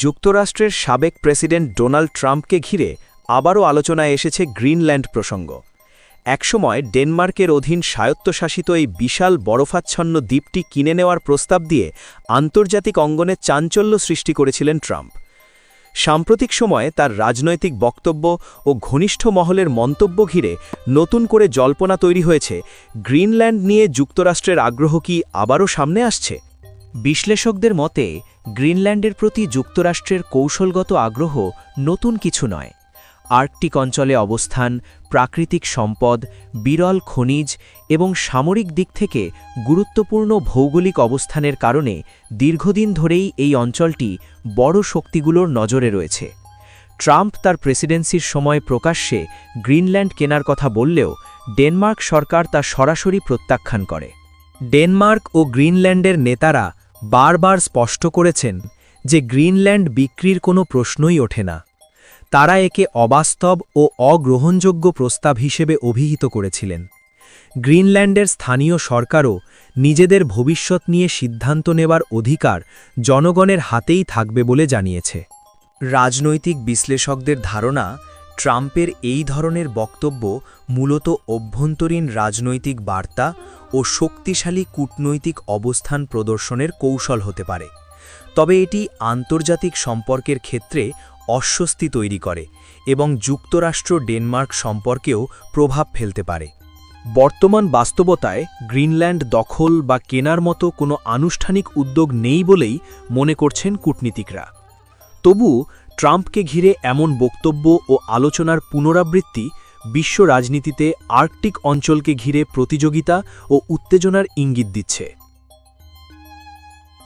যুক্তরাষ্ট্রের সাবেক president Donald ট্রাম্পকে ঘিরে আবারও আলোচনায় এসেছে গ্রিনল্যান্ড প্রসঙ্গ। একসময় ডেনমার্কের অধীন স্বায়ত্তশাসিত এই বিশাল বরফাচ্ছন্ন দ্বীপটি কিনে নেওয়ার প্রস্তাব দিয়ে আন্তর্জাতিক অঙ্গনে চাঞ্চল্য সৃষ্টি করেছিলেন ট্রাম্প। সাম্প্রতিক সময়ে তার রাজনৈতিক বক্তব্য ও ঘনিষ্ঠ মহলের মন্তব্য ঘিরে নতুন করে জল্পনা তৈরি হয়েছে। গ্রিনল্যান্ড নিয়ে যুক্তরাষ্ট্রের আগ্রহ কি আবারও সামনে আসছে? বিশ্লেষকদের মতে, গ্রিনল্যান্ডের প্রতি যুক্তরাষ্ট্রের কৌশলগত আগ্রহ নতুন কিছু নয়। আর্কটিক অঞ্চলে অবস্থান, প্রাকৃতিক সম্পদ, বিরল খনিজ এবং সামরিক দিক থেকে গুরুত্বপূর্ণ ভৌগোলিক অবস্থানের কারণে দীর্ঘদিন ধরেই এই অঞ্চলটি বড় শক্তিগুলোর নজরে রয়েছে। ট্রাম্প তার প্রেসিডেন্সির সময় প্রকাশ্যে গ্রিনল্যান্ড কেনার কথা বললেও ডেনমার্ক সরকার তা সরাসরি প্রত্যাখ্যান করে। ডেনমার্ক ও গ্রিনল্যান্ডের নেতারা বারবার স্পষ্ট করেছেন যে গ্রিনল্যান্ড বিক্রির কোনো প্রশ্নই ওঠে না। তারা একে অবাস্তব ও অগ্রহণযোগ্য প্রস্তাব হিসেবে অভিহিত করেছিলেন। গ্রিনল্যান্ডের স্থানীয় সরকারও নিজেদের ভবিষ্যৎ নিয়ে সিদ্ধান্ত নেবার অধিকার জনগণের হাতেই থাকবে বলে জানিয়েছে। রাজনৈতিক বিশ্লেষকদের ধারণা ট্রাম্পের এই ধরনের বক্তব্য মূলত অভ্যন্তরীণ রাজনৈতিক বার্তা ও শক্তিশালী কূটনৈতিক অবস্থান প্রদর্শনের কৌশল হতে পারে। তবে এটি আন্তর্জাতিক সম্পর্কের ক্ষেত্রে অস্বস্তি তৈরি করে এবং যুক্তরাষ্ট্র ডেনমার্ক সম্পর্কেও প্রভাব ফেলতে পারে। বর্তমান বাস্তবতায় গ্রিনল্যান্ড দখল বা কেনার মতো কোনো আনুষ্ঠানিক উদ্যোগ নেই বলেই মনে করছেন কূটনীতিকরা। তবু ট্রাম্পকে ঘিরে এমন বক্তব্য ও আলোচনার পুনরাবৃত্তি বিশ্ব রাজনীতিতে আর্কটিক অঞ্চলকে ঘিরে প্রতিযোগিতা ও উত্তেজনার ইঙ্গিত দিচ্ছে।